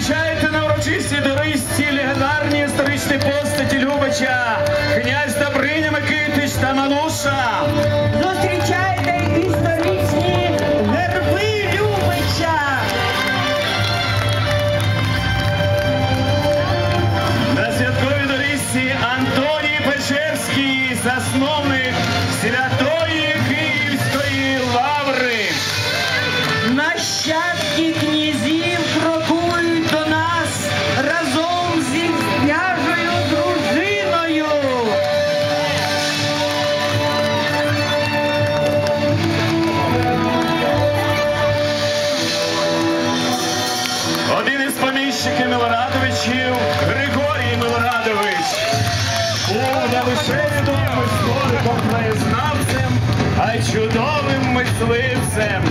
Зустрічайте на урочистій дорисці легендарні історичні постаті Любача, князь Добриня Микитич та Мануша. Зустрічайте історичні герби Любача. На святковій дорисці Антоній Печерський, засновник святої Київської лаври. Нащадки із Милорадовичів Григорій Милорадович був не лише відомим істориком краєзнавцем, а й чудовим мисливцем.